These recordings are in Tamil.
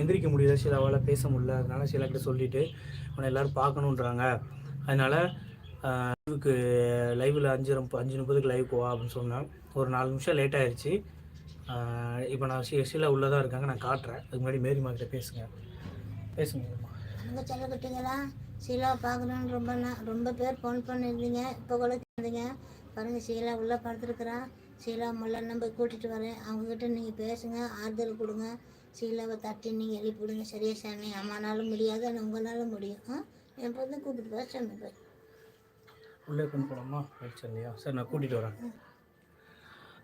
எந்திரிக்க முடியல சிலாவால் பேச முடியல. அதனால சிலாக்கிட்ட சொல்லிவிட்டு உன்னை எல்லோரும் பார்க்கணுன்றாங்க. அதனால் லைவுக்கு லைவில் அஞ்சு அஞ்சு முப்பதுக்கு லைவ் போவா அப்படின்னு சொன்னேன். ஒரு நாலு நிமிஷம் லேட் ஆயிடுச்சு இப்போ நான் சி சிலா உள்ளே தான் இருக்காங்க நான் காட்டுறேன். அதுக்கு முன்னாடி மேரிமா கிட்ட பேசுங்க. பேசுங்க ரொம்ப செல்லப்பட்டீங்களா ஷீலா பார்க்கணுன்னு ரொம்ப நான் ரொம்ப பேர் ஃபோன் பண்ணியிருந்தீங்க. இப்போ கூட இருந்தீங்க பாருங்க ஷீலா உள்ளே படுத்துருக்குறான் ஷீலா முல்லை நம்ப கூட்டிகிட்டு வரேன். அவங்கக்கிட்ட நீங்கள் பேசுங்க ஆறுதல் கொடுங்க. ஷீலாவை தட்டி நீங்கள் எழுப்பி விடுங்க சரியா சாமி? அம்மானாலும் முடியாது ஆனால் உங்களால் முடியும். ஆ? என் பொண்ணு கூப்பிட்டு வா சாமி போய். உள்ளே கொண்டு போகலாமா ரைட் இல்லையா சரி நான் கூட்டிகிட்டு வரேன்.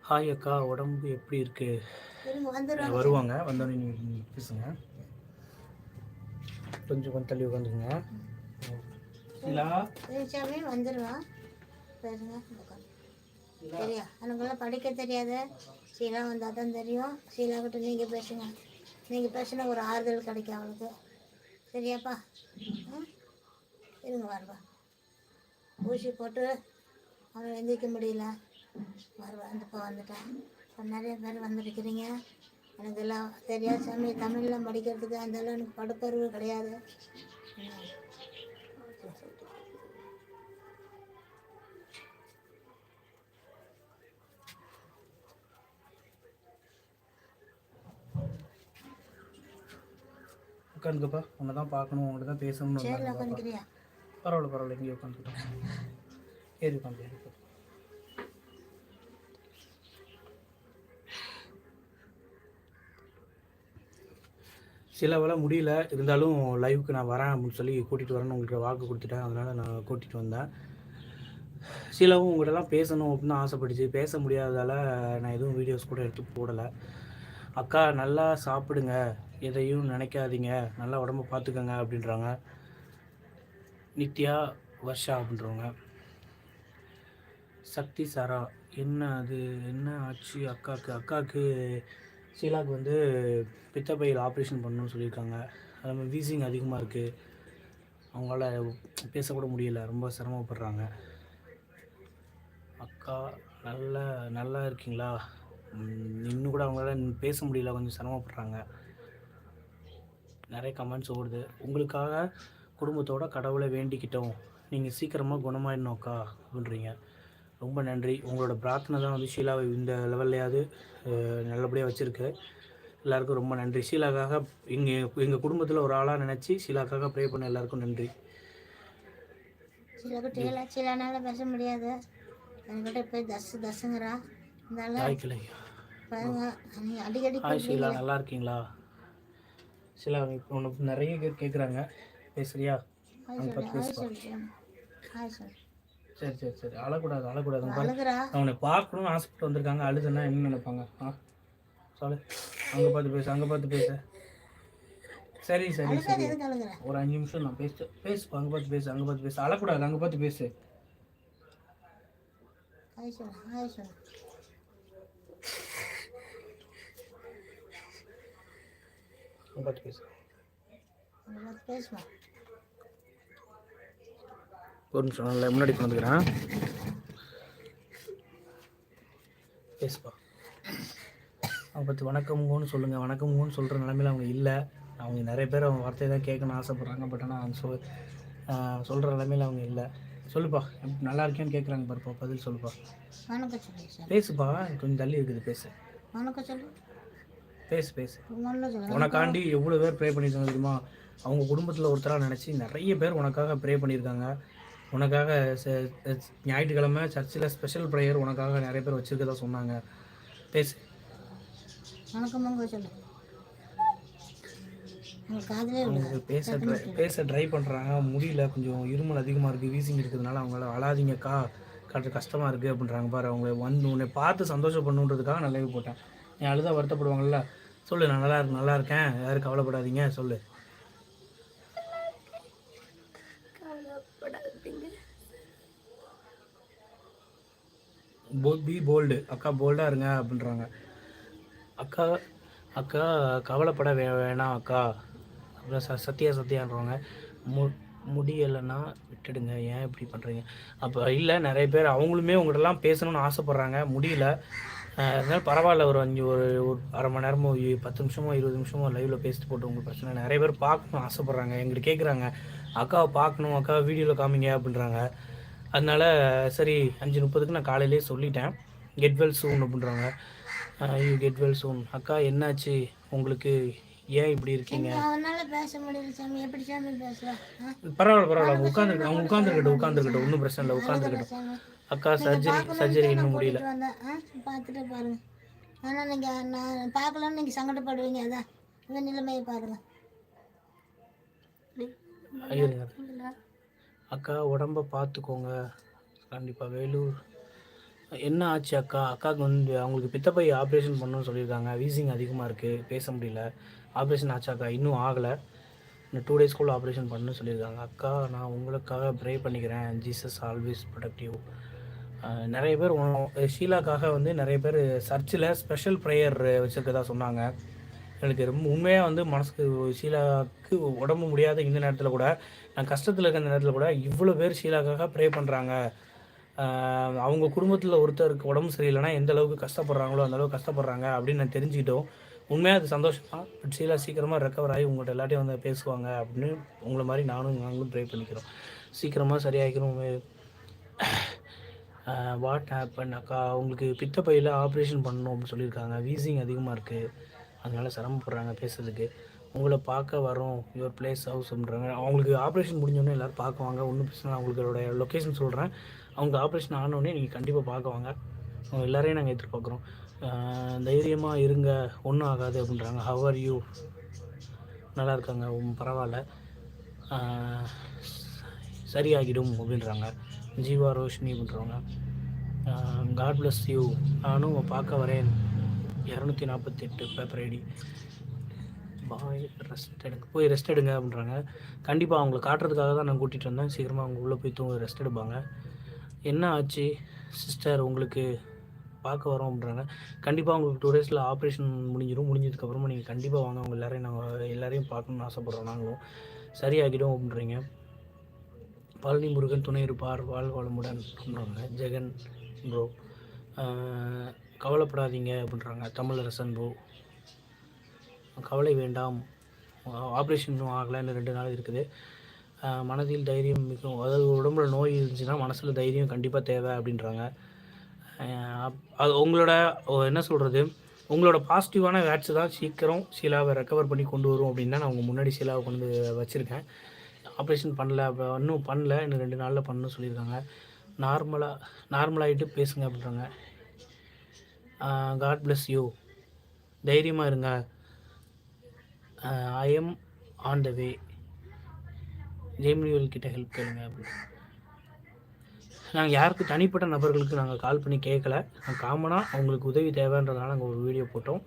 ஹாய் அக்கா. உடம்பு எப்படி இருக்குது வருவாங்க. வந்தோடனே நீங்கள் பேசுங்க. கொஞ்சம் கொஞ்சம் தள்ளி சரி சாமி வந்துடுவான் உட்காந்து சரியா? எனக்குலாம் படிக்க தெரியாது? ஷீலா வந்தால் தான் தெரியும். ஷீலா கிட்ட நீங்கள் பேசுங்க. நீங்கள் பேசினா ஒரு ஆறுதல் கிடைக்கும் அவளுக்கு. சரியாப்பா? ம் இருங்க வருவா. ஊசி போட்டு அவன் எந்திரிக்க முடியல. வருவா வந்துப்பா வந்துட்டேன். இப்போ நிறைய பேர் வந்திருக்கிறீங்க. எனக்கு எல்லாம் தெரியாது. சாமி தமிழ்லாம் படிக்கிறதுக்கு அந்த எனக்கு படுப்பறிவு கிடையாது ம். உட்காந்துக்கப்பா. உன்னை தான் பார்க்கணும் உங்கள்கிட்ட தான் பேசணும்னு பரவாயில்ல பரவாயில்ல இங்கே உட்காந்துக்கிட்டோம் ஏறி உட்காந்து ஏறி சில வேலை முடியல. இருந்தாலும் லைவுக்கு நான் வரேன் அப்படின்னு சொல்லி கூட்டிகிட்டு வரேன்னு உங்களுக்கு வாக்கு கொடுத்துட்டேன். அதனால் நான் கூட்டிகிட்டு வந்தேன். சிலவும் உங்கள்கிட்டலாம் பேசணும் அப்படின்னு ஆசைப்பட்டுச்சு பேச முடியாததால் நான் எதுவும் வீடியோஸ் கூட எடுத்து போடலை. அக்கா நல்லா சாப்பிடுங்க. எதையும் நினைக்காதீங்க. நல்லா உடம்ப பார்த்துக்கோங்க அப்படின்றாங்க. நித்யா வர்ஷா அப்படின்றவங்க. சக்தி சாரா. என்ன அது? என்ன ஆச்சு? அக்காவுக்கு அக்காவுக்கு ஷீலாவுக்கு வந்து பித்தப்பையில் ஆப்ரேஷன் பண்ணணும்னு சொல்லியிருக்காங்க. அது மாதிரி வீசிங் அதிகமாக இருக்குது அவங்களால பேசக்கூட முடியல. ரொம்ப சிரமப்படுறாங்க. அக்கா நல்லா நல்லா இருக்கீங்களா? இன்னும் கூட அவங்களால பேச முடியல. கொஞ்சம் சிரமப்படுறாங்க. நிறைய கமெண்ட்ஸ் ஓடுது. உங்களுக்காக குடும்பத்தோட கடவுளை வேண்டிக்கிட்டோம். நீங்கள் சீக்கிரமாக குணமாயிடணும் அக்கா அப்படின்றீங்க. ரொம்ப நன்றி. உங்களோட பிரார்த்தனை தான் வந்து ஷீலாவை இந்த லெவல்லையாவது நல்லபடியாக வச்சுருக்கு. எல்லாருக்கும் ரொம்ப நன்றி. ஷீலாக்காக எங்கள் எங்கள் குடும்பத்தில் ஒரு ஆளாக நினச்சி ஷீலாக்காக ப்ரே பண்ண எல்லாருக்கும் நன்றி. சில குட்டிகளை சில நாள் பேச முடியாது. என்கிட்ட போய் தசு தசுங்கிறா இருந்தாலும் பாருங்க அடிக்கடி நல்லா இருக்கீங்களா? ஷீலா இப்போ உனக்கு நிறைய பேர் கேட்குறாங்க பேசுறியா சரி சரி சரி. அழக்கூடாது அழக்கூடாது. அவனை பார்க்கணும்னு ஆசைப்பட்டு வந்திருக்காங்க. அழுதுன்னா என்ன நினைப்பாங்க? ஆ? சொல்லு. அங்கே பார்த்து பேசு அங்கே பார்த்து பேசு. சரி சரி சரி. ஒரு அஞ்சு நிமிஷம் நான் பேசு. பேசுப்பா அங்கே பார்த்து பேசு அங்கே பார்த்து பேசு. அழக்கூடாது அங்கே பார்த்து பேசு ஹாய் சொல்லு ஹாய் சொல்லு அங்கே பார்த்து பேசு. அங்கே பார்த்து பேசுமா ஒரு நிமிஷம் இல்லை முன்னாடி கொண்டு வந்துக்கிறேன் பேசுப்பா அவங்க பார்த்து வணக்கம்ங்கன்னு சொல்லுங்கள் வணக்கம்ங்கன்னு சொல்கிற நிலமையில அவங்க இல்லை. அவங்க நிறைய பேர் அவங்க வார்த்தையை தான் கேட்கணும்னு ஆசைப்பட்றாங்க. பட் ஆனால் அவங்க சொல் சொல்கிற நிலமையில அவங்க இல்லை. சொல்லுப்பா. எப்படி நல்லா இருக்கேன்னு கேட்குறாங்க பாருப்பா. பதில் சொல்லுப்பா. வணக்கம் சொல்லு சார். பேசுப்பா. கொஞ்சம் தள்ளி இருக்குது. பேசு. வணக்கம் சொல்லு. பேசு பேசு. உனக்காண்டி எவ்வளோ பேர் ப்ரே பண்ணியிருக்காங்க தெரியுமா? அவங்க குடும்பத்தில் ஒருத்தராக நினச்சி நிறைய பேர் உனக்காக ப்ரே பண்ணியிருக்காங்க உனக்காக ஞாயிற்றுக்கிழமை சர்ச்சில் ஸ்பெஷல் ப்ரேயர் உனக்காக நிறைய பேர் வச்சுருக்கதா சொன்னாங்க. பேசு. பேச ட்ரை பேச ட்ரை பண்ணுறாங்க முடியல கொஞ்சம் இருமல் அதிகமாக இருக்குது வீசிங் இருக்கிறதுனால அவங்களால அழாதீங்கக்கா. கஷ்ட கஷ்டமாக இருக்குது அப்படின்றாங்க பாரு. அவங்க வந்து உன்னை பார்த்து சந்தோஷம் பண்ணுன்றதுக்காக நான் லைவ் போட்டேன். நீ அழுதா வருத்தப்படுவாங்கல்ல? சொல்லு நான் நல்லா இருக்கு நல்லா இருக்கேன். யாரும் கவலைப்படாதீங்க சொல்லு. போ பி போல்டு அக்கா போல்டாக இருங்க அப்படின்றாங்க. அக்கா அக்கா கவலைப்பட வே வேணாம் அக்கா. அப்புறம் ச சத்தியா சத்தியான்றவங்க மு முடியலைன்னா விட்டுடுங்க. ஏன் இப்படி பண்ணுறீங்க அப்போ இல்லை நிறைய பேர் அவங்களுமே உங்கள்கிட்டலாம் பேசணும்னு ஆசைப்பட்றாங்க. முடியல. அதனால பரவாயில்ல ஒரு அஞ்சு ஒரு ஒரு அரை மணி நேரமோ பத்து நிமிஷமோ இருபது நிமிஷமோ லைவில் பேசிட்டு போட்டு உங்களுக்கு பிரச்சனை. நிறைய பேர் பார்க்கணும் ஆசைப்பட்றாங்க. எங்கிட்ட கேட்குறாங்க அக்காவை பார்க்கணும் அக்காவை வீடியோவில் காமிங்க அப்படின்றாங்க. அதனால சரி அஞ்சு முப்பதுக்கு நான் காலையிலேயே சொல்லிட்டேன். கெட் வெல் சூன் அப்படின்றாங்க. யூ கெட் வெல் சூன் அக்கா என்னாச்சு? உங்களுக்கு ஏன் இப்படி இருக்கீங்க? பரவாயில்ல பரவாயில்ல. அவங்க உட்காந்துருக்கட்டும் அவங்க உட்காந்துருக்கட்டும் ஒன்றும் பிரச்சனை இல்லை உட்காந்துருக்கட்டும். அக்கா சர்ஜரி சர்ஜரி இன்னும் முடியல. பார்த்துட்டு பாருங்க. ஆனால் நீங்கள் நான் பார்க்கலன்னு நீங்கள் சங்கடப்படுவீங்க அதான். இந்த நிலைமையை பாருங்க. அக்கா உடம்ப பார்த்துக்கோங்க. கண்டிப்பாக வேலூர். என்ன ஆச்சு அக்கா? அக்காவுக்கு வந்து அவங்களுக்கு பித்தப்பை ஆப்ரேஷன் பண்ணணும்னு சொல்லியிருக்காங்க. வீசிங் அதிகமாக இருக்குது பேச முடியல. ஆப்ரேஷன் ஆச்சு அக்கா? இன்னும் ஆகலை. இன்னும் டூ டேஸ்க்குள்ளே ஆப்ரேஷன் பண்ணணும்னு சொல்லியிருக்காங்க. அக்கா நான் உங்களுக்காக ப்ரே பண்ணிக்கிறேன். ஜீசஸ் ஆல்வேஸ் ப்ரொடக்டிவ் நிறைய பேர் ஷீலாக்காக வந்து நிறைய பேர் சர்ச்சில் ஸ்பெஷல் ப்ரேயர் வச்சுருக்கதா சொன்னாங்க. எனக்கு ரொம்ப உண்மையாக வந்து மனசுக்கு ஷீலாவுக்கு உடம்பு முடியாத இந்த நேரத்தில் கூட நான் கஷ்டத்தில் இருக்கிற இந்த நேரத்தில் கூட இவ்வளோ பேர் ஷீலாக்காக ப்ரே பண்ணுறாங்க அவங்க குடும்பத்தில் ஒருத்தருக்கு உடம்பு சரியில்லைன்னா எந்த அளவுக்கு கஷ்டப்படுறாங்களோ அந்த அளவுக்கு கஷ்டப்படுறாங்க அப்படின்னு நான் தெரிஞ்சுக்கிட்டோம். உண்மையாக அது சந்தோஷம் தான் பட் ஷீலா சீக்கிரமாக ரெக்கவர் ஆகி உங்கள்கிட்ட எல்லாத்தையும் வந்து பேசுவாங்க அப்படின்னு உங்களை மாதிரி நானும் நாங்களும் ப்ரே பண்ணிக்கிறோம். சீக்கிரமாக சரியாகிக்கிறோம் வாட் ஹேப்பன் அக்கா அவங்களுக்கு பித்தப்பையில் ஆப்ரேஷன் பண்ணணும் அப்படின்னு சொல்லியிருக்காங்க. வீசிங் அதிகமாக இருக்குது அதனால சிரமப்படுறாங்க பேசுறதுக்கு. உங்களை பார்க்க வரோம். யுவர் பிளேஸ் ஹவுஸ் அப்படின்றாங்க. அவங்களுக்கு ஆப்ரேஷன் முடிஞ்சோடனே எல்லோரும் பார்க்குவாங்க ஒன்றும் பிரச்சனை இல்லை. அவங்களோட லொக்கேஷன் சொல்கிறேன் அவங்க ஆப்ரேஷன் ஆனோடனே நீங்கள் கண்டிப்பாக பார்க்குவாங்க அவங்க எல்லாரையும் நாங்கள் எதிர்பார்க்குறோம். தைரியமாக இருங்க. ஒன்றும் ஆகாது அப்படின்றாங்க. ஹவர் யூ நல்லா இருக்காங்க. பரவாயில்ல. சரியாகிடும் அப்படின்றாங்க. ஜீவா ரோஷினி பண்ணுறவங்க காட் பிளஸ் யூ நானும் பார்க்க வரேன். இரநூத்தி நாற்பத்தெட்டு பேப்பர் ஐடி பாய் ரெஸ்ட் எடுங்க. போய் ரெஸ்ட் எடுங்க அப்படின்றாங்க. கண்டிப்பாக அவங்கள காட்டுறதுக்காக தான் நான் கூட்டிகிட்டு வந்தேன். சீக்கிரமாக அவங்க உள்ளே போய் தூங்க ரெஸ்ட் எடுப்பாங்க. என்ன ஆச்சு சிஸ்டர் உங்களுக்கு பார்க்க வரோம் அப்படின்றாங்க. கண்டிப்பாக உங்களுக்கு டூ டேஸில் ஆப்ரேஷன் முடிஞ்சிடும் முடிஞ்சதுக்கப்புறமா நீங்கள் கண்டிப்பாக வாங்க. அவங்க எல்லாரையும் நாங்கள் எல்லோரையும் பார்க்கணும்னு ஆசைப்பட்றோம். நாங்களும் சரியாகிடும் அப்படின்றீங்க. பழனி முருகன் துணை இருப்பார் வாழ்வாளமுடன் அப்படின்றாங்க ஜெகன் ப்ரோ கவலைப்படாதீங்க அப்படின்றாங்க தமிழரசன் ப்ரோ கவலை வேண்டாம். ஆப்ரேஷன் இன்னும் ஆகலை. இன்னும் ரெண்டு நாள் இருக்குது. மனதில் தைரியம் மிகவும் அதாவது உடம்புல நோய் இருந்துச்சுன்னா மனசில் தைரியம் கண்டிப்பாக தேவை அப்படின்றாங்க. அது உங்களோட என்ன சொல்கிறது உங்களோட பாசிட்டிவான வேட்ஸ் தான் சீக்கிரம் சீலாவை ரெக்கவர் பண்ணி கொண்டு வரும் அப்படின்னு தான் நான் உங்கள் முன்னாடி சீலாவை கொண்டு வச்சுருக்கேன். ஆப்ரேஷன் பண்ணல அப்போ இன்னும் பண்ணல இன்னும் ரெண்டு நாளில் பண்ணணும்னு சொல்லியிருக்காங்க. நார்மலாக நார்மலாகிட்டு பேசுங்க அப்படின்றாங்க. காட் பிளஸ் யூ தைரியமாக இருங்க. ஐ எம் ஆன் த வே ஜெய்மணிவல் கிட்ட ஹெல்ப் கேளுங்க அப்படின்னு. நாங்கள் யாருக்கு தனிப்பட்ட நபர்களுக்கு நாங்கள் கால் பண்ணி கேட்கல காமனாக அவங்களுக்கு உதவி தேவைன்றதுனால நாங்கள் ஒரு வீடியோ போட்டோம்.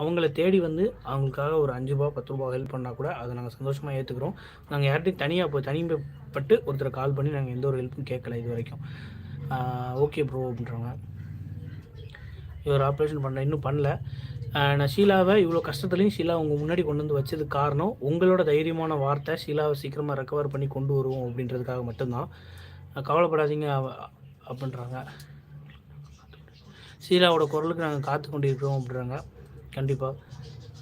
அவங்கள தேடி வந்து அவங்களுக்காக ஒரு அஞ்சு ரூபா பத்து ரூபா ஹெல்ப் பண்ணால் கூட அதை நாங்கள் சந்தோஷமாக ஏற்றுக்கிறோம் நாங்கள் யார்கிட்டையும் தனியாக போய் தனிமைப்பட்டு ஒருத்தரை கால் பண்ணி நாங்கள் எந்த ஒரு ஹெல்ப்பும் கேட்கல இது வரைக்கும். ஓகே ப்ரோ அப்படின்றவங்க. இவர் ஆப்ரேஷன் பண்ண இன்னும் பண்ணல. நான் ஷீலாவை இவ்வளோ கஷ்டத்துலையும் ஷீலா உங்கள் முன்னாடி கொண்டு வந்து வச்சதுக்கு காரணம் உங்களோட தைரியமான வார்த்தை ஷீலாவை சீக்கிரமாக ரெக்கவர் பண்ணி கொண்டு வருவோம் அப்படின்றதுக்காக மட்டும்தான். கவலைப்படாதீங்க அப்படின்றாங்க. ஷீலாவோட குரலுக்கு நாங்கள் காத்து கொண்டிருக்கிறோம் அப்படின்றாங்க. கண்டிப்பாக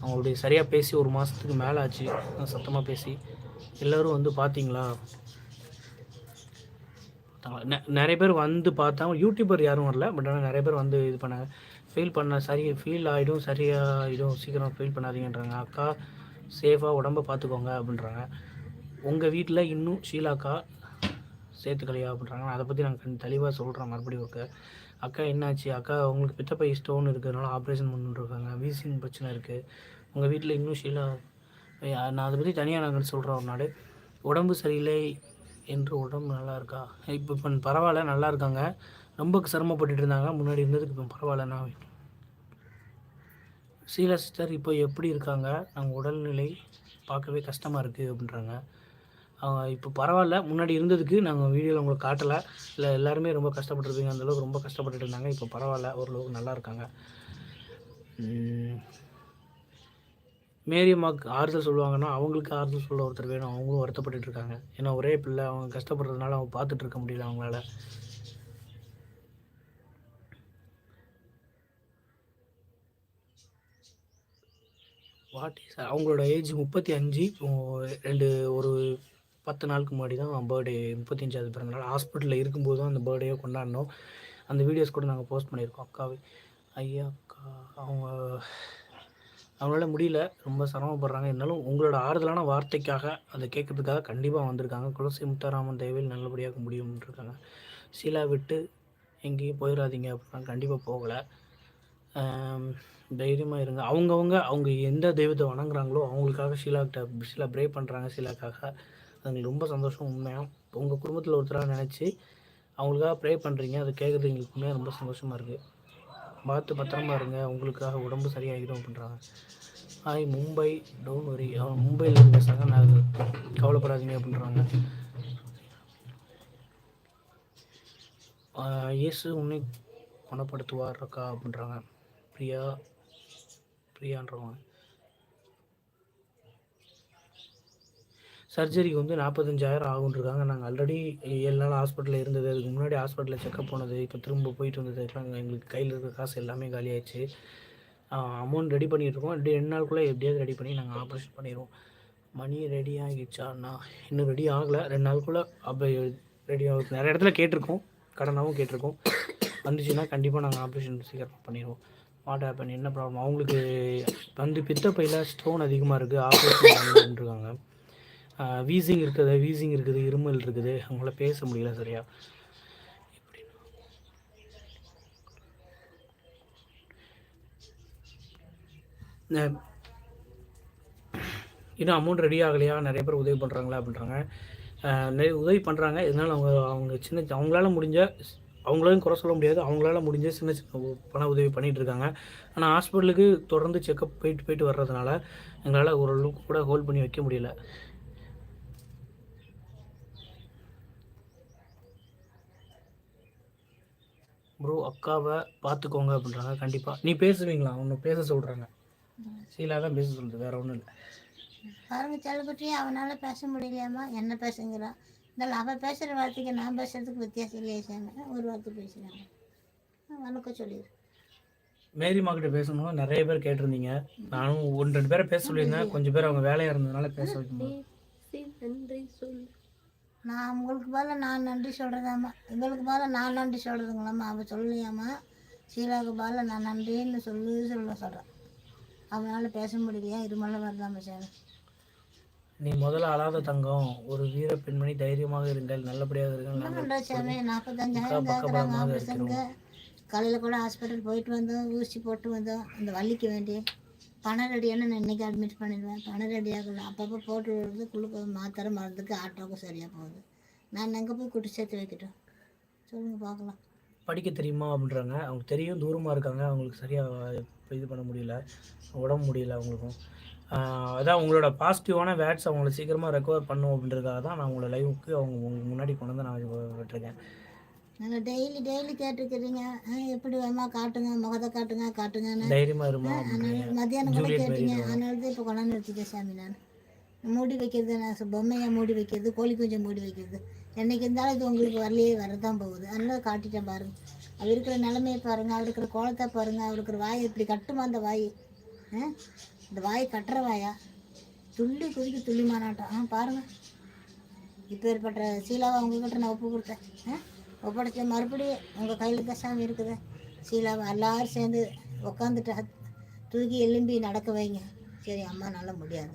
அவங்களுடைய சரியாக பேசி ஒரு மாதத்துக்கு மேலே ஆச்சு. சத்தமாக பேசி. எல்லோரும் வந்து பார்த்தீங்களா நெ- நிறைய பேர் வந்து பார்த்தாங்க யூடியூபர் யாரும் வரல. பட் ஆனால் நிறைய பேர் வந்து இது பண்ணாங்க. ஃபீல் பண்ண சரி ஃபீல் ஆகிடும் சரியாகிடும் சீக்கிரம் ஃபீல் பண்ணாதீங்கன்றாங்க. அக்கா சேஃபாக உடம்ப பார்த்துக்கோங்க அப்படின்றாங்க. உங்கள் வீட்டில் இன்னும் ஷீலாக்கா சேர்த்துக்கலையா அப்படின்றாங்க. அதை பற்றி நாங்கள் தெளிவாக சொல்கிறோம் மறுபடியும் இருக்க அக்கா என்னாச்சு? அக்கா உங்களுக்கு பித்தப்பை ஸ்டோன் இருக்கிறதுனால ஆப்ரேஷன் பண்ணிட்டுருக்காங்க வீசின் பிரச்சனை இருக்குது உங்கள் வீட்டில் இன்னும் ஷீலா? நான் அதை பற்றி தனியாக நாங்கள் சொல்கிறோம் ஒரு நாள். உடம்பு சரியில்லை என்று உடம்பு நல்லா இருக்கா? இப்போ இப்போ பரவாயில்ல நல்லா இருக்காங்க. ரொம்ப சிரமப்பட்டுட்டு இருந்தாங்க. முன்னாடி இருந்ததுக்கு இப்போ பரவாயில்லண்ணா சீலா சிஸ்டர் இப்போ எப்படி இருக்காங்க? நாங்கள் உடல்நிலை பார்க்கவே கஷ்டமாக இருக்குது அப்படின்றாங்க. அவங்க இப்போ பரவாயில்ல. முன்னாடி இருந்ததுக்கு நாங்கள் வீடியோவில் உங்களுக்கு காட்டலை. இல்லை எல்லாருமே ரொம்ப கஷ்டப்பட்டுருப்பீங்க. அந்தளவுக்கு ரொம்ப கஷ்டப்பட்டுட்டு இருந்தாங்க. இப்போ பரவாயில்ல. ஓரளவுக்கு நல்லா இருக்காங்க. மேரியம்மாவுக்கு ஆறுதல் சொல்லுவாங்கன்னா அவங்களுக்கு ஆறுதல் சொல்ல ஒருத்தர் வேணும். அவங்களும் வருத்தப்பட்டு இருக்காங்க. ஏன்னா ஒரே பிள்ளை அவங்க கஷ்டப்படுறதுனால அவங்க பார்த்துட்டு இருக்க முடியல அவங்களால. வாட் இஸ் அவங்களோட ஏஜ் முப்பத்தி அஞ்சு. ரெண்டு ஒரு பத்து நாளுக்கு முன்னாடி தான் பர்த்டே முப்பத்தஞ்சாவது பிறந்தநாள் ஹாஸ்பிட்டலில் இருக்கும்போது தான் அந்த பர்த்டேயை கொண்டாடினோம். அந்த வீடியோஸ் கூட நாங்கள் போஸ்ட் பண்ணியிருக்கோம். அக்காவே ஐயா அக்கா அவங்க அவங்களால முடியல. ரொம்ப சிரமப்படுறாங்க. இருந்தாலும் உங்களோட ஆறுதலான வார்த்தைக்காக அதை கேட்குறதுக்காக கண்டிப்பாக வந்திருக்காங்க. குலசி முத்தாராமன் தயவில் நல்லபடியாக முடியும்னு இருக்காங்க விட்டு எங்கேயும் போயிடாதீங்க அப்படின்னா கண்டிப்பாக போகலை. தைரியமாக இருங்க. அவங்கவுங்க அவங்க எந்த தெய்வத்தை வணங்குறாங்களோ அவங்களுக்காக ஷீலாக்கிட்ட ஷீலா ப்ரே பண்ணுறாங்க ஷீலாக்காக அது எங்களுக்கு ரொம்ப சந்தோஷம் உண்மையாக உங்கள் குடும்பத்தில் ஒருத்தராக நினச்சி அவங்களுக்காக ப்ரே பண்ணுறீங்க அதை கேட்குறது எங்களுக்கு உண்மையாக ரொம்ப சந்தோஷமாக இருக்குது பார்த்து பத்திரமா இருங்க உங்களுக்காக உடம்பு சரியாகிடும் அப்படின்றாங்க. ஹாய் மும்பை டோன் வரி அவன் மும்பையில் பேசுகிறாங்க நான் கவலைப்படாதீங்க அப்படின்றாங்க. இயேசு உன்னை குணப்படுத்துவார் அக்கா அப்படின்றாங்க. பிரியா பிரியான்றவங்க சர்ஜரிக்கு வந்து நாற்பத்தஞ்சாயிரம் ஆகுன்றிருக்காங்க நாங்கள் ஆல்ரெடி ஏழு நாள் ஹாஸ்பிட்டலில் இருந்தது. அதுக்கு முன்னாடி ஹாஸ்பிட்டலில் செக்கப் போனது. இப்போ திரும்ப போயிட்டு வந்ததுக்கெலாம் எங்களுக்கு கையில் இருக்கிற காசு எல்லாமே காலியாயிடுச்சு. அமௌண்ட் ரெடி பண்ணிகிட்ருக்கோம் ரெண்டு ரெண்டு நாளுக்குள்ளே எப்படியாவது ரெடி பண்ணி நாங்கள் ஆப்ரேஷன் பண்ணிடுவோம். மணி ரெடி ஆகிடுச்சாண்ணா இன்னும் ரெடி ஆகலை. ரெண்டு நாளுக்குள்ளே அப்போ ரெடி ஆகுது நிறைய இடத்துல கேட்டிருக்கோம். கடனாகவும் கேட்டிருக்கோம். வந்துச்சுன்னா கண்டிப்பாக நாங்கள் ஆப்ரேஷன் சீக்கிரம் பண்ணிடுவோம். வாட் ஹேப்பன் என்ன ப்ராப்ளம் அவங்களுக்கு வந்து பித்தப்பையில் ஸ்டோன் அதிகமாக இருக்குது ஆப்ரேஷன் பண்ணிருக்காங்க வீசிங் இருக்குது வீசிங் இருக்குது இருமல் இருக்குது. அவங்கள பேச முடியல சரியா? இன்னும் அமௌண்ட் ரெடி ஆகலையா? நிறைய பேர் உதவி பண்ணுறாங்களா அப்படின்றாங்க. நிறைய உதவி பண்ணுறாங்க இதனால் அவங்க அவங்க சின்ன அவங்களால முடிஞ்ச அவங்களாலும் குறை சொல்ல முடியாது. அவங்களால முடிஞ்ச சின்ன சின்ன பண உதவி பண்ணிகிட்டு இருக்காங்க. ஆனால் ஹாஸ்பிட்டலுக்கு தொடர்ந்து செக்கப் போயிட்டு போயிட்டு வர்றதுனால எங்களால் ஓரளவுக்கு கூட ஹோல்ட் பண்ணி வைக்க முடியல. ப்ரோ அக்காவை பார்த்துக்கோங்க அப்படின்றாங்க. கண்டிப்பாக நீ பேசுவீங்களா? உன்னை பேச சொல்கிறாங்க சீலா தான் பேச சொல்லுது. வேற ஒன்றும் இல்லை. பாருங்க செல்லப்பட்டி அவனால பேச முடியலையாம்மா. என்ன பேசுங்கிறான் இருந்தாலும் அவள் பேசுகிற வார்த்தைக்கு நான் பேசுறதுக்கு வித்தியாசம் இல்லையா சாமி. ஒரு வார்த்தை பேசுகிறாங்க வணக்கம் சொல்லிடு மேரிமா கிட்ட பேசணும்? நிறைய பேர் கேட்டிருந்தீங்க. நானும் ஒன்று ரெண்டு பேரை பேச சொல்லியிருந்தேன். கொஞ்சம் பேர் அவங்க வேலையாக இருந்ததுனால பேச வைக்க முடியல நான் உங்களுக்கு பதிலா நான் நன்றி சொல்கிறதாம்மா எங்களுக்கு பதிலா நான் நன்றி சொல்கிறதுங்களாம்மா அவள் சொல்லலையாம்மா. ஷீலாவுக்கு பதிலா நான் நன்றின்னு சொல்லு சொல்ல சொல்கிறேன் அவனால பேச முடியலையா? இருமலை வரதாம்மா சாமி நீ முதல்ல அழாத தங்கம். ஒரு வீர பெண்மணி தைரியமாக இருங்கள். நல்லபடியாக இருங்கள். என்ன பண்ணுறா சாமி? நாற்பத்தஞ்சாயிரம் கேட்குறாங்க ஆப்ரேஷனுக்கு காலையில் கூட ஹாஸ்பிட்டல் போயிட்டு வந்தோம். ஊசி போட்டு வந்தோம். அந்த வலிக்கு வேண்டி பணம் ரெடியான நான் இன்றைக்கி அட்மிட் பண்ணிடுவேன். பணம் ரெடி அப்பப்போ போட்டு விடுறது குழுக்க மாத்திரை மருந்துக்கு ஆட்டோவுக்கு சரியாக போகுது. நான் எங்கே போய் குட்டி சேர்த்து வைக்கட்டும். சொல்லுங்கள் பார்க்கலாம். படிக்க தெரியுமா அப்படின்றாங்க. அவங்க தெரியும் தூரமாக இருக்காங்க. அவங்களுக்கு சரியாக இது பண்ண முடியல. உடம்பு முடியல அவங்களுக்கும். அதான் உங்களோட பாசிட்டிவான வேட்ஸ் அவங்கள சீக்கிரமாக ரெக்கவர் பண்ணும் அப்படின்றதுக்காக தான் நான் உங்களை லைவுக்கு அவங்க முன்னாடி கொண்டு வந்து நான் விட்டுருக்கேன் நாங்கள் டெய்லி டெய்லி கேட்டுக்கிறீங்க. ஆ, எப்படி வேமா காட்டுங்க முகத்தை காட்டுங்க காட்டுங்கன்னு. தைரியமா இருமா அதனால மத்தியானம் கூட கேட்டீங்க. அதனால தான் இப்போ கொண்டாந்து நிறுத்திட்டேன் சாமி நான். மூடி வைக்கிறது நான் சு- பொம்மையை மூடி வைக்கிறது கோழி குஞ்சை மூடி வைக்கிறது. என்னைக்கு இருந்தாலும் இது உங்களுக்கு வரலையே வரதான் போகுது. அதனால காட்டிட்டேன் பாருங்க அவர் இருக்கிற நிலைமையை பாருங்க அவர் இருக்கிற கோலத்தை பாருங்க அவர் இருக்கிற வாய் இப்படி கட்டுமா அந்த வாய்? ஆ இந்த வாய் கட்டுற வாயா? துள்ளி குதிக்கு துள்ளி மாநாட்டம் ஆ பாருங்க. இப்போ ஏற்பட்ட சீலாவை உங்ககிட்ட நான் ஒப்பு கொடுத்தேன். ஆ? ஒப்படைச்ச மறுபடியும் உங்கள் கையில் தான் சாமி இருக்குது. சீலாவை எல்லாரும் சேர்ந்து உக்காந்துட்டு தூக்கி எலும்பி நடக்க வைங்க. சரி அம்மானால முடியாது.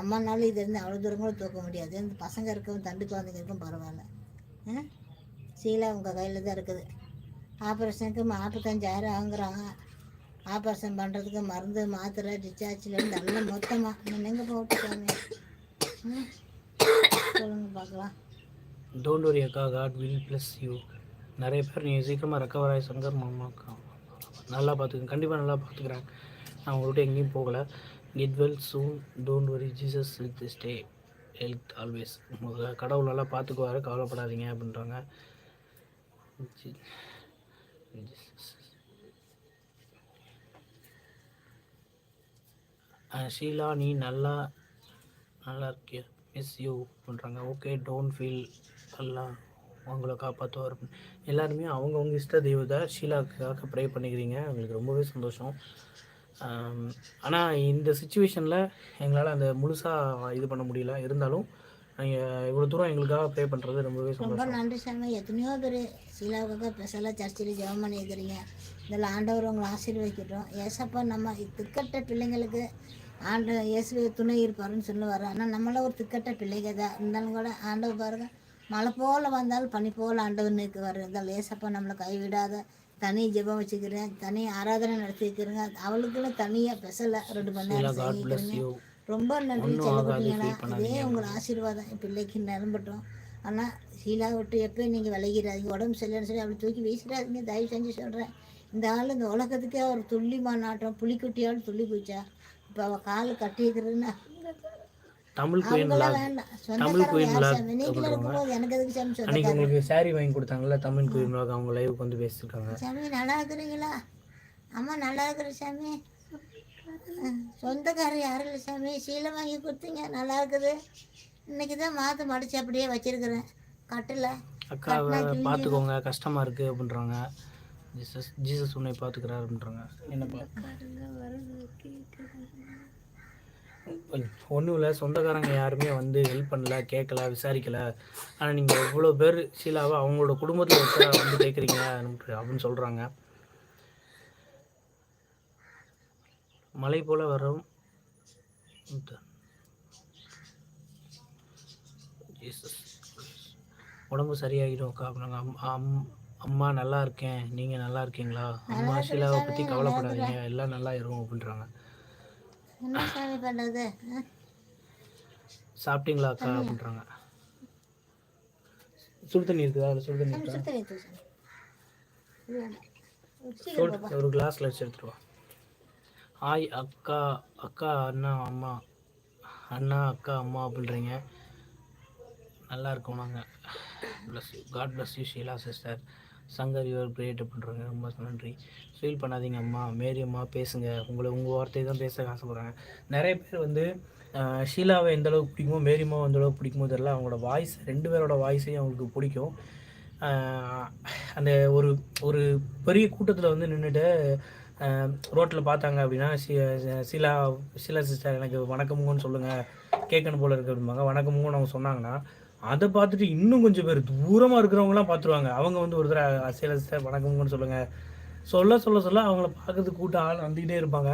அம்மானால இது இருந்து அவ்வளோ தூரம் கூட தூக்க முடியாது. இந்த பசங்க இருக்கவும் தண்டு குழந்தைங்க இருக்கும் பரவாயில்ல சீலா உங்கள் கையில் தான் இருக்குது. ஆப்ரேஷனுக்கு நாற்பத்தஞ்சாயிரம் ஆகுங்கிறாங்க ஆப்ரேஷன் பண்ணுறதுக்கு மருந்து மாத்திரை டிஸ்சார்ஜ்லேருந்து எல்லாம் மொத்தமாக நீங்கள் எங்கே போட்டு ம் சொல்லுங்கள் பார்க்கலாம். டோன்ட் வரி அக்கா. காட் வில் ப்ளஸ் யூ நிறைய பேர் நீங்கள் சீக்கிரமாக ரெக்கவர் ஆகி சங்கர் மாமா நல்லா பார்த்துக்கங்க கண்டிப்பாக நல்லா பார்த்துக்கிறேன். நான் உங்கள்கிட்ட எங்கேயும் போகலை. Get well soon don't worry Jesus with stay health always முதல்ல கடவுள் நல்லா பார்த்துக்குவாரு. கவலைப்படாதீங்க அப்படின்றாங்க. ஷீலா நீ நல்லா நல்லா இருக்கியா? மிஸ் யூ பண்ணுறாங்க ஓகே டோன்ட் ஃபீல் நல்லா உங்களை காப்பாற்றுவார் எல்லாருமே அவங்கவுங்க இஷ்ட தெய்வத்தை ஷீலாவுக்காக ப்ரே பண்ணிக்கிறீங்க. எங்களுக்கு ரொம்பவே சந்தோஷம். ஆனால் இந்த சுச்சுவேஷனில் எங்களால் அந்த முழுசாக இது பண்ண முடியல. இருந்தாலும் நீங்கள் இவ்வளோ தூரம் எங்களுக்காக ப்ரே பண்ணுறது ரொம்பவே ரொம்ப நன்றி சாமி எத்தனையோ பேர் சீலாவுக்காக ஸ்பெஷலாக சர்ச்சில் ஜெபம் பண்ணியிருக்கிறீங்க இதில் ஆண்டவர் உங்களை ஆசீர்வதிக்கட்டும். ஏசப்பா நம்ம திக்கட்ட பிள்ளைங்களுக்கு ஆண்டு இயேசு துணை இருப்பாருன்னு சொல்லுவார். ஆனால் நம்மள ஒரு திக்கட்ட பிள்ளைங்க தான். இருந்தாலும் கூட ஆண்டவர் பாருங்க மழை போல் வந்தாலும் பனி போல் ஆண்டவர் நிற்குவார் இருந்தாலும் ஏசப்பா நம்மளை கைவிடாத தனி ஜெபம் வச்சுக்கிறேன். தனி ஆராதனை நடத்திக்கிறேங்க அவளுக்குன்னு தனியாக ஸ்பெஷலாக ரெண்டு மணி நேரம் செய்யிக்கிறேங்க ரொம்ப நன்றி feel இதே உங்கள் ஆசீர்வாதம். என் பிள்ளைக்கு நிரம்பட்டும். ஆனால் ஷீலா விட்டு எப்பயும் நீங்கள் விலகிறாதீங்க உடம்பு சரியில்லைன்னு சொல்லி அப்படி தூக்கி வீசிடாதீங்க. தயவு செஞ்சு சொல்கிறேன் இந்த ஆள் இந்த உலகத்துக்கே ஒரு துள்ளிமா நாட்டம் புலிக்குட்டியால் துள்ளி போச்சா இப்போ அவள் கால் கட்டிக்கிறதுன்னா தமிழ் குயின் இருக்கும்போது எனக்கு எதுக்கு சாமி அன்னைக்கு உங்களுக்கு saree வாங்கி கொடுத்தாங்கல்ல தமிழ் குயின் vlog, அவங்க லைவுக்கு வந்து பேசியிருக்காங்க. சாமி நல்லா இருக்கிறீங்களா? அம்மா நல்லா இருக்கிற சாமி. சொந்தக்காரர் யாரும் இல்லை சாமி. சீலை வாங்கி கொடுத்தீங்க நல்லா இருக்குது. இன்னைக்கு தான் மாற்று மடிச்சு அப்படியே வச்சிருக்கிறேன். கட்டில். அக்காவை பார்த்துக்கோங்க கஷ்டமாக இருக்குது அப்படின்றாங்க. ஜீசஸ் ஜீசஸ் உன்னை பார்த்துக்கிறார் அப்படின்றாங்க. என்னப்பா? ஒன்றும் இல்லை சொந்தக்காரங்க யாருமே வந்து ஹெல்ப் பண்ணல கேட்கல விசாரிக்கல. ஆனால் நீங்கள் எவ்வளோ பேர் ஷீலாவை அவங்களோட குடும்பத்தில் ஒருத்தர வந்து கேட்குறீங்க அப்படின்னு சொல்கிறாங்க மலை போல வரும் உடம்பு சரியாகிடும் அக்கா. அப்படின்னாங்க அம்- அம்மா நல்லா இருக்கேன். நீங்கள் நல்லா இருக்கீங்களா? அம்மா ஷீலாவை பற்றி கவலைப்படாதீங்க. எல்லாம் நல்லா இருக்கும் அப்படின்றாங்க. என்ன சாமி பண்ணுறது? சாப்பிட்டீங்களா அக்கா அப்படின்றாங்க. சுடு தண்ணி இருக்குதா? அதில் சுடு தண்ணி இருக்கா. ஒரு கிளாஸில் வச்சு எடுத்துட்டு வா. ஹாய் அக்கா அக்கா அண்ணா அம்மா. அண்ணா அக்கா அம்மா அப்படின்றீங்க. நல்லா இருக்கோம் நாங்கள் bless God bless you Sheela sister Shankar your great பண்ணுறாங்க ரொம்ப நன்றி. ஃபீல் பண்ணாதீங்க அம்மா. மேரி அம்மா பேசுங்க. உங்களை உங்கள் வார்த்தையை தான் பேச ஆசைப்படுறாங்க நிறைய பேர் வந்து ஷீலாவை எந்த அளவுக்கு பிடிக்குமோ மேரிமா எந்த அளவுக்கு பிடிக்குமோ தெரியல. அவங்களோட வாய்ஸ் ரெண்டு பேரோட வாய்ஸையும் அவங்களுக்கு பிடிக்கும். அந்த ஒரு ஒரு பெரிய கூட்டத்தில் வந்து நின்றுட்டு ரோட்டில் பார்த்தாங்க அப்படின்னா ஷீ ஷீலா ஷீலா சிஸ்டர் எனக்கு வணக்கமுங்கன்னு சொல்லுங்கள் கேட்கணும் போல இருக்கு அப்படிம்பாங்க. வணக்கமுங்கன்னு அவங்க சொன்னாங்கன்னா அதை பார்த்துட்டு இன்னும் கொஞ்சம் பேர் தூரமாக இருக்கிறவங்களாம் பார்த்துருவாங்க. அவங்க வந்து ஒரு தடவை ஷீலா சிஸ்டர் வணக்கமுங்கன்னு சொல்லுங்கள் சொல்ல சொல்ல சொல்ல அவங்கள பார்க்கறதுக்கு கூட்டம் ஆள் வந்துக்கிட்டே இருப்பாங்க.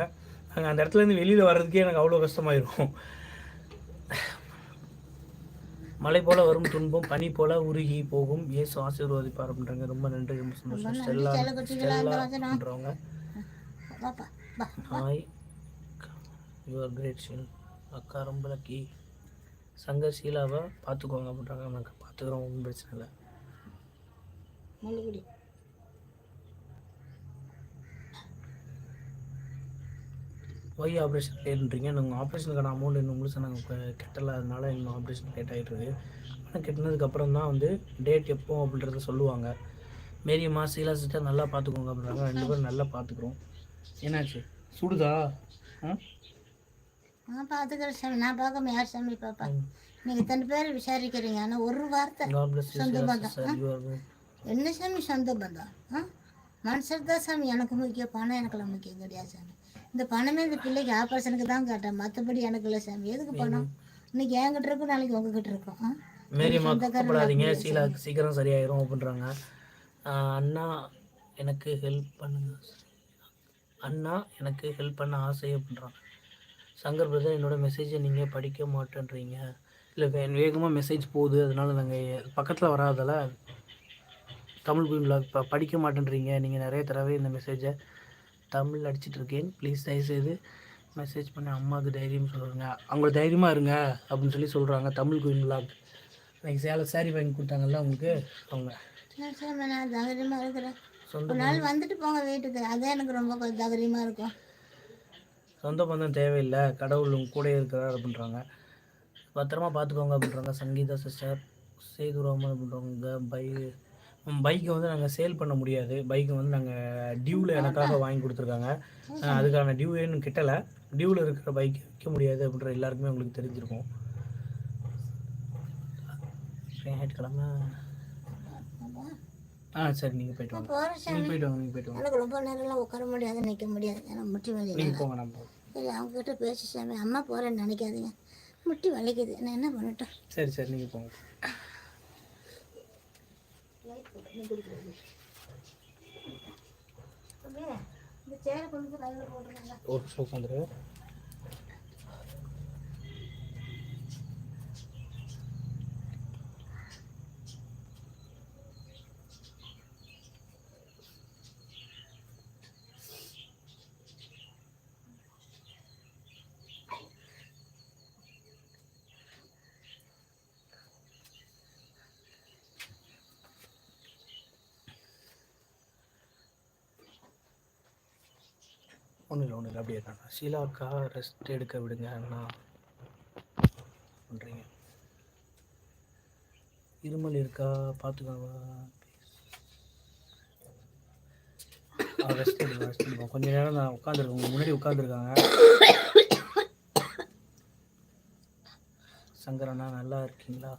நாங்கள் அந்த இடத்துல இருந்து வெளியில் வர்றதுக்கே எனக்கு அவ்வளோ கஷ்டமாயிருக்கும் மலை போல வரும் துன்பம் பனி போல உருகி போகும். இயேசு ஆசீர்வதிப்பார் அப்படின்றாங்க ரொம்ப நன்றி ரொம்ப சந்தோஷம். ஸ்டெல்லா செல்லக்குட்டிகளா இந்த ஸ்டெல்லா வசனம். அப்படின்றவங்க பாப்பா பா ஹாய் யுவர் கிரேட் அக்கா ரொம்ப லக்கி சங்கர் ஷீலாவை பார்த்துக்கோங்க அப்படின்றாங்க. நாங்கள் பார்த்துக்குறோம் ஒன்றும் பிரச்சனை இல்லை. மல்லிகுடி ஒய் ஆப்ரேஷன் லேட்ன்றீங்க நாங்கள் ஆப்ரேஷனுக்கான அமௌண்ட் இன்னும் முழுசாக நாங்கள் கட்டல அதனால இன்னும் ஆப்ரேஷன் லேட் ஆகிட்டு இருக்கு. ஆனால் கட்டினதுக்கப்புறம் தான் வந்து டேட் எப்போ அப்படின்றத சொல்லுவாங்க. மேரியம்மா சீலா சிஸ்டர் நல்லா பார்த்துக்கோங்க அப்படின்றாங்க. ரெண்டு பேரும் நல்லா பார்த்துக்குறோம். என்னாச்சு? சுடுதா? ஆ? நான் பார்த்துக்கிறேன் சாமி நான் பார்க்காம யார் சாமி பாப்பா? நீங்கள் இத்தனை பேர் விசாரிக்கிறீங்க. ஆனால் ஒரு வார்த்தை. சொந்த பந்தம், என்ன சாமி சொந்த பந்தம்? ஆ? மனுஷர் தான் சாமி. எனக்கு முக்கியம் பணம் எனக்குலாம் முக்கியம் கிடையாது சாமி? இந்த பணமே இந்த பிள்ளைக்கு ஆப்ரேஷனுக்கு தான் கேட்டேன் மற்றபடி எனக்கு இல்லை சாமி. எதுக்கு பணம்? இன்னைக்கு என்கிட்ட இருக்கும் நாளைக்கு உங்ககிட்ட இருக்கும் ஆ? மேரியம்மா சொந்தக்காரங்க கூப்பிடாதீங்க அப்படியே சீலா சீக்கிரம் சரியாயிரும் அப்படின்றாங்க. அண்ணா எனக்கு ஹெல்ப் பண்ணுங்க. அண்ணா எனக்கு ஹெல்ப் பண்ண ஆசை அப்படின்றாங்க. சங்கர் பிரதர் என்னோட மெசேஜை நீங்கள் படிக்க மாட்டேன்றீங்க. இல்லை வே வேகமாக மெசேஜ் போகுது அதனால நாங்கள் பக்கத்தில் வராதால. தமிழ் குயின்ல இப்போ படிக்க மாட்டேன்றீங்க. நீங்கள் நிறைய தடவை இந்த மெசேஜை தமிழ் அடிச்சிட்டு இருக்கேன். ப்ளீஸ் தயவுசெய்து மெசேஜ் பண்ணி அம்மாவுக்கு தைரியம் சொல்லுங்க. அவங்க தைரியமாக இருங்க அப்படின்னு சொல்லி சொல்கிறாங்க தமிழ் குயின் விளாக் எனக்கு சேலை சாரி வாங்கி கொடுத்தாங்கல்ல அவங்களுக்கு அவங்க. தைரியமாக இருக்கிறேன். சொந்த நாள் வந்துட்டு போங்க வீட்டுக்கு. அதான் எனக்கு ரொம்ப தைரியமாக இருக்கும். சொந்த பந்தம் தேவையில்லை கடவுள் உங்க கூட இருக்கிறார் அப்படின்றாங்க. பத்திரமா பார்த்துக்கோங்க அப்படின்றாங்க. சங்கீதா சிஸ்டர் சேது ரோமன் அப்படின்றவங்க பை பைக்கை வந்து நாங்கள் சேல் பண்ண முடியாது. பைக்கை வந்து நாங்கள் டியூவில் எனக்காக வாங்கி கொடுத்துருக்காங்க. அதுக்கான டியூ இன்னும் கிட்டலை. டியூவில் இருக்கிற பைக் விற்க முடியாது அப்படின்ற எல்லாருக்குமே உங்களுக்கு தெரிஞ்சிருக்கும். ஞாயிற்றுக்கிழமை ஆ சரி நீங்கள் போயிட்டு வாங்க. போகிறேன் சாமி. நீங்கள் போயிட்டு வாங்க நீங்கள் போயிட்டு வாங்க. எனக்கு ரொம்ப நேரம்லாம் உட்கார முடியாது நிற்க முடியாது. ஏன்னா முட்டி வலி. நீங்கள் போங்க நான் போகிறேன் சரி அவங்ககிட்ட பேசி சாமி. அம்மா போகிறேன்னு நினைக்காதீங்க. முட்டி வலிக்குது. நான் என்ன பண்ணட்டும்? சரி சரி நீங்கள் போங்க. இந்த சேரை கொண்டு வந்து கையில் போட்டுருங்க ஒரு உட்காந்துரு இல்லை ஒன்றும் இல்லை. அப்படியே தான் ஷீலாக்கா ரெஸ்ட் எடுக்க விடுங்க அண்ணா. பண்ணுறீங்க இருமல் இருக்கா? பார்த்துக்கோங்க ரெஸ்ட் எடுங்க ரெஸ்ட் எடுங்க. கொஞ்சம் நேரம் நான் உட்காந்துருக்கேன். முன்னாடி உட்காந்துருக்காங்க. சங்கரண்ணா நல்லா இருக்கீங்களா?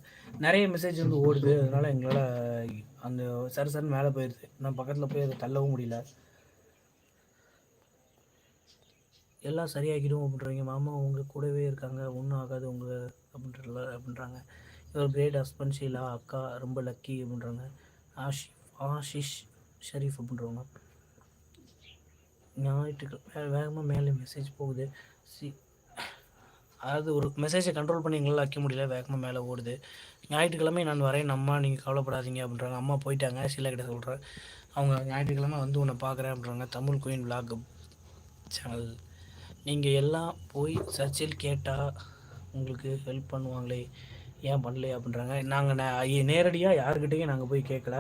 நிறைய மெசேஜ் வந்து ஓடுது. அதனால் எங்களால் அந்த சரி சரி மேலே போயிடுது நான் பக்கத்தில் போய் அதை தள்ளவும் முடியல. எல்லாம் சரியாகிடும் அப்படின்றீங்க. மாமா உங்கள் கூடவே இருக்காங்க. ஒன்றும் ஆகாது உங்கள் அப்படின்ற அப்படின்றாங்க. இவர் கிரேட் ஹஸ்பண்ட் ஷீலா அக்கா ரொம்ப லக்கி அப்படின்றாங்க. ஆஷி ஆஷிஷ் ஷரீஃப் அப்படின்றவங்க. ஞாயிற்றுக்கிழமை வேகமாக மேலே மெசேஜ் போகுது. சி அதாவது ஒரு மெசேஜை கண்ட்ரோல் பண்ணி எங்களால் வைக்க முடியல. வேகமாக மேலே ஓடுது. ஞாயிற்றுக்கிழமை நான் வரேன். அம்மா நீங்கள் கவலைப்படாதீங்க அப்படின்றாங்க. அம்மா போயிட்டாங்க. சில கிட்ட சொல்கிறேன் அவங்க ஞாயிற்றுக்கிழமை வந்து உன்னை பார்க்குறேன் அப்படின்றாங்க. தமிழ் குயின் விளாக் சேனல் நீங்கள் எல்லாம் போய் சர்ச்சில் கேட்டால் உங்களுக்கு ஹெல்ப் பண்ணுவாங்களே ஏன் பண்ணலையே அப்படின்றாங்க. நாங்கள் நேரடியாக யாருக்கிட்டேயும் நாங்கள் போய் கேட்கல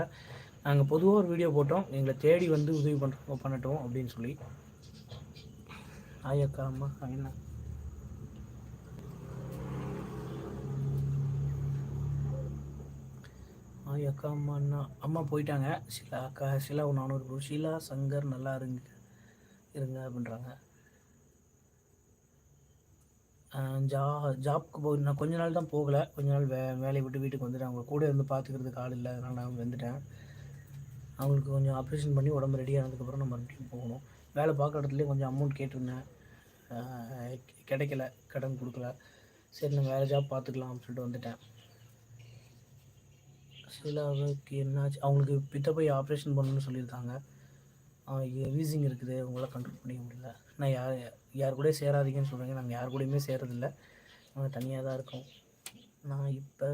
நாங்கள் பொதுவாக ஒரு வீடியோ போட்டோம். எங்களை தேடி வந்து உதவி பண்ணுறோம் பண்ணட்டும் அப்படின்னு சொல்லி. ஆய் அக்கா அம்மா என்ன ஆய் அக்கா அம்மா அண்ணா. அம்மா போயிட்டாங்க. ஷிலா அக்கா ஷிலா ஒரு நானூறு ஷீலா சங்கர் நல்லா இருங்க இருங்க அப்படின்றாங்க. ஜா ஜாப்க்கு போய் நான் கொஞ்ச நாள் தான் போகலை. கொஞ்ச நாள் வே வேலையை விட்டு வீட்டுக்கு வந்துட்டேன். அவங்க கூட இருந்து பார்த்துக்கிறதுக்கு ஆள் இல்லை. அதனால் நான் வந்துட்டேன். அவங்களுக்கு கொஞ்சம் ஆப்ரேஷன் பண்ணி உடம்பு ரெடி ஆனதுக்கப்புறம் நம்ம மறுபடியும் போகணும். வேலை பார்க்குற இடத்துலேயே கொஞ்சம் அமௌண்ட் கேட்டிருந்தேன். கிடைக்கல. கடன் கொடுக்கல. சரி நான் வேறு ஜாப் பார்த்துக்கலாம் அப்படின்னு சொல்லிட்டு வந்துட்டேன். ஷீலாவுக்கு என்னாச்சு? அவங்களுக்கு பித்தப்பை ஆப்ரேஷன் பண்ணணும்னு சொல்லியிருக்காங்க. வீசிங் இருக்குது. அவங்களால கண்ட்ரோல் பண்ணிக்க முடியல. நான் யார் யார் கூட சேராதீங்கன்னு சொல்கிறீங்க நாங்கள் யார் கூடயுமே சேரதில்ல. நாங்கள் தனியாக தான் இருக்கோம். நான் இப்போ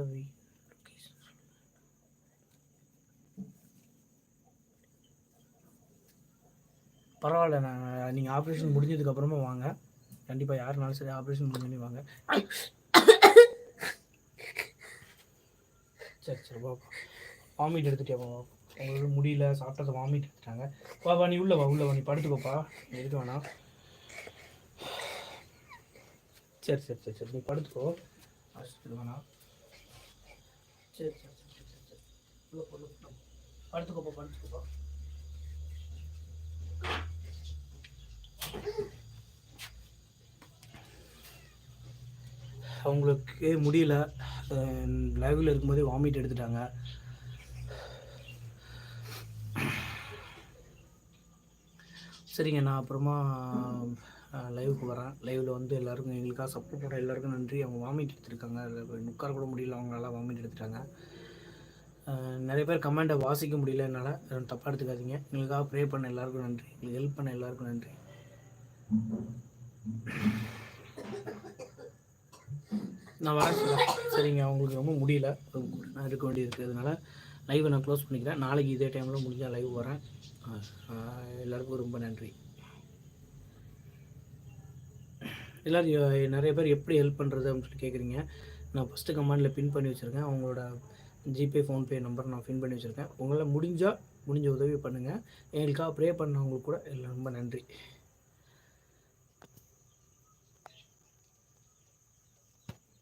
பரவாயில்ல. நான் நீங்கள் ஆப்ரேஷன் முடிஞ்சதுக்கப்புறமா வாங்க. கண்டிப்பாக யாருனாலும் சரி ஆப்ரேஷன் பண்ணி வாங்க. சரி சரி பாப்பா வாமிட் எடுத்துட்டியா பாப்பா உங்களுக்கு முடியல. சாப்பிட்டதை வாமிட் எடுத்துட்டாங்க. வா வா நீ உள்ள வா உள்ள வா. நீ படுத்துக்கோப்பா. நீ வேணாம். சரி சரி சரி சரி. நீ படுத்துக்கோ. வேணாம் சரி சரி சரி சரி சரி சரி. படுத்துக்கோப்பா படுத்துக்கோப்பா அவங்களுக்கு முடியல. லைவில் இருக்கும்போதே வாமிட் எடுத்துட்டாங்க. சரிங்க நான் அப்புறமா லைவுக்கு வரேன். லைவில் வந்து எல்லாருக்கும் எங்களுக்காக சப்போர்ட் பண்ண எல்லாருக்கும் நன்றி. அவங்க வாமிட் எடுத்துருக்காங்க. அதில் உட்கார கூட முடியல. அவங்களால வாமிட் எடுத்துட்டாங்க. நிறைய பேர் கமெண்ட்டை வாசிக்க முடியல என்னால். தப்பாக எடுத்துக்காதீங்க. எங்களுக்காக ப்ரே பண்ண எல்லாருக்கும் நன்றி. எங்களுக்கு ஹெல்ப் பண்ண எல்லாருக்கும் நன்றி. நான் வரேன் சரிங்க. அவங்களுக்கு ரொம்ப முடியல. நான் இருக்க வேண்டியிருக்கு அதனால் லைவை நான் க்ளோஸ் பண்ணிக்கிறேன். நாளைக்கு இதே டைமில் முடிஞ்சால் லைவ் வரேன். எல்லாருக்கும் ரொம்ப நன்றி. எல்லோரும் நிறைய பேர் எப்படி ஹெல்ப் பண்ணுறது அப்படின்னு சொல்லி கேட்குறீங்க நான் ஃபஸ்ட்டு கமெண்டில் பின் பண்ணி வச்சுருக்கேன். அவங்களோட ஜிபே ஃபோன்பே நம்பர் நான் பின் பண்ணி வச்சுருக்கேன். உங்களால் முடிஞ்சால் முடிஞ்ச உதவி பண்ணுங்கள் எங்களுக்காக ப்ரே பண்ணவங்களுக்கு கூட எல்லாம் ரொம்ப நன்றி.